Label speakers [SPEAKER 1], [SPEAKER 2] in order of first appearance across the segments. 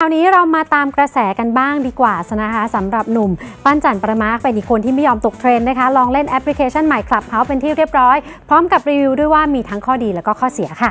[SPEAKER 1] คราวนี้เรามาตามกระแสกันบ้างดีกว่าสนะคะสำหรับหนุ่ม ปั้นจันประมาร์เป็นอีกคนที่ไม่ยอมตกเทรนด์นะคะ ลองเล่นแอปพลิเคชันใหม่ Clubhouse เป็นที่เรียบร้อย พร้อมกับรีวิวด้วยว่ามีทั้งข้อดีและก็ข้อเสียค่ะ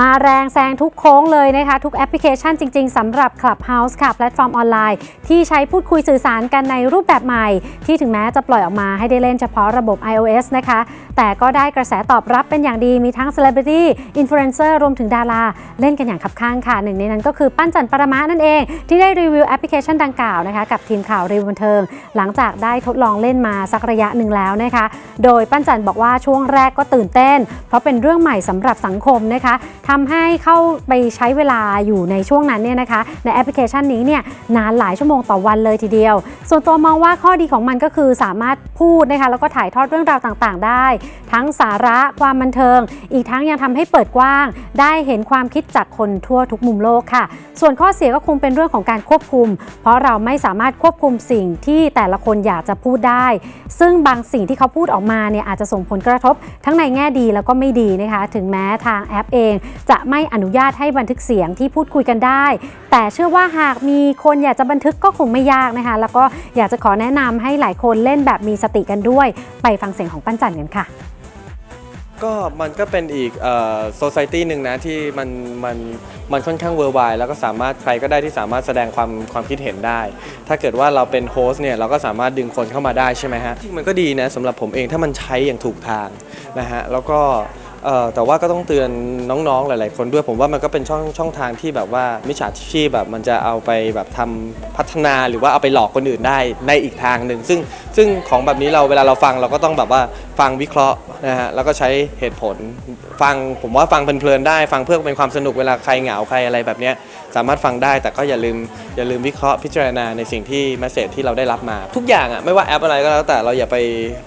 [SPEAKER 1] มาแรงแซงทุกโค้งเลยนะคะ ทุกแอปพลิเคชันจริง ๆสำหรับ Clubhouse ค่ะแพลตฟอร์มออนไลน์ ที่ใช้พูดคุยสื่อสารกันในรูปแบบใหม่ ที่ถึงแม้จะปล่อยออกมาให้ได้เล่นเฉพาะระบบ iOS นะคะ แต่ก็ได้กระแสตอบรับเป็นอย่างดีมีทั้ง Celebrity Influencer รวมถึงดารา เล่นกันอย่างขับข้างค่ะ หนึ่งในนั้นก็คือปั้นจันปรมะนั่นเอง ที่ได้รีวิวแอปพลิเคชันดังกล่าวนะคะกับทีมข่าวรีวิวบันเทิง หลังจากได้ทดลองเล่นมาสักระยะหนึ่งแล้วนะคะ โดยปั้นจันบอกว่าช่วงแรกก็ตื่นเต้น เพราะเป็นเรื่องใหม่สำหรับสังคมนะคะทำให้เข้าไปใช้เวลาอยู่ในช่วงนั้นเนี่ยนะคะ ในแอปพลิเคชันนี้เนี่ยนานหลายชั่วโมงต่อวันเลยทีเดียว ส่วนตัวมองว่าข้อดีของมันก็คือสามารถพูดนะคะแล้วก็ถ่ายทอดเรื่องราวต่างๆ ได้ ทั้งสาระความบันเทิง อีกทั้งยังทำให้เปิดกว้าง ได้เห็นความคิดจากคนทั่วทุกมุมโลกค่ะ ส่วนข้อเสียก็คงเป็นเรื่องของการควบคุม เพราะเราไม่สามารถควบคุมสิ่งที่แต่ละคนอยากจะพูดได้ ซึ่งบางสิ่งที่เขาพูดออกมาเนี่ยอาจจะส่งผลกระทบ ทั้งในแง่ดีแล้วก็ไม่ดีนะคะ ถึงแม้ทางแอปเองจะไม่อนุญาตให้บันทึกเสียงที่พูดคุยกันได้ แต่เชื่อว่าหากมีคนอยากจะบันทึกก็คงไม่ยากนะคะ แล้วก็อยากจะขอแนะนำให้หลายคนเล่นแบบมีสติกันด้วย ไปฟังเสียงของปั้นจันกันค่ะ
[SPEAKER 2] ก็มันก็เป็นอีกโซซ i ตี้หนึ่งนะที่มันมันมันค่อนข้างเวอร์ไวแล้วก็สามารถใครก็ได้ที่สามารถแสดงความความคิดเห็นได้ ถ้าเกิดว่าเราเป็นโฮสเนี่ยเราก็สามารถดึงคนเข้ามาได้ใช่ไหมฮะมันก็ดีนะสำหรับผมเองถ้ามันใช้อย่างถูกทางนะฮะแล้วก็ เอ่อแต่ว่าก็ต้องเตือนน้องๆหลาย ๆ คนด้วยผมว่ามันก็เป็นช่องช่องทางที่แบบว่ามิจฉาชีพแบบมันจะเอาไปแบบทำพัฒนาหรือว่าเอาไปหลอกคนอื่นได้ในอีกทางหนึ่งซึ่งซึ่งของแบบนี้เราเวลาเราฟังเราก็ต้องแบบว่า ฟังวิเคราะห์นะฮะแล้วก็ใช้เหตุผลฟังผมว่าฟังเพลินๆได้ฟังเพื่อเป็นความสนุกเวลาใครเหงาใครอะไรแบบเนี้ยสามารถฟังได้แต่ก็อย่าลืมอย่าลืมวิเคราะห์พิจารณาในสิ่งที่มสเซจที่เราได้รับมา ทุกอย่างอะไม่ว่าแอปอะไรก็แล้วแต่เราอย่าไป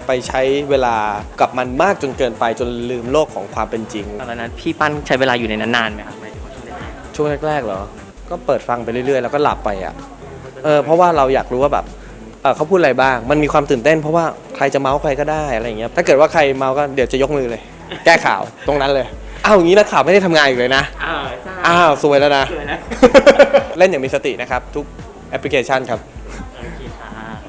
[SPEAKER 2] ไปใช้เวลากับมันมากจนเกินไปจนลืมโลกของความเป็นจริง
[SPEAKER 3] ตอนนั้นพี่ปั้นใช้เวลาอยู่ในนั้นนานไหมครับหมายถึงว่าช่วงแรก
[SPEAKER 2] ช่วงแรกๆเหรอก็เปิดฟังไปเรื่อยๆ แล้วก็หลับไปอะเออเพราะว่าเราอยากรู้ว่าแบบเออเขาพูดอะไรบ้างมันมีความตื่นเต้นเพราะว่าใครจะเมาส์ใครก็ได้อะไรอย่างเงี้ยถ้าเกิดว่าใครเมาส์ก็เดี๋ยวจะยกมือเลย แก้ข่าวตรงนั้นเลยอ้าวอย่างนี้นักข่าวไม่ได้ทำงานอีกเลยนะ
[SPEAKER 3] อ่าใช่
[SPEAKER 2] อ้าวซวยแล้วนะ
[SPEAKER 3] สวยนะ
[SPEAKER 2] เล่นอย่างมีสตินะครับ ทุกแอปพลิเคชันครับ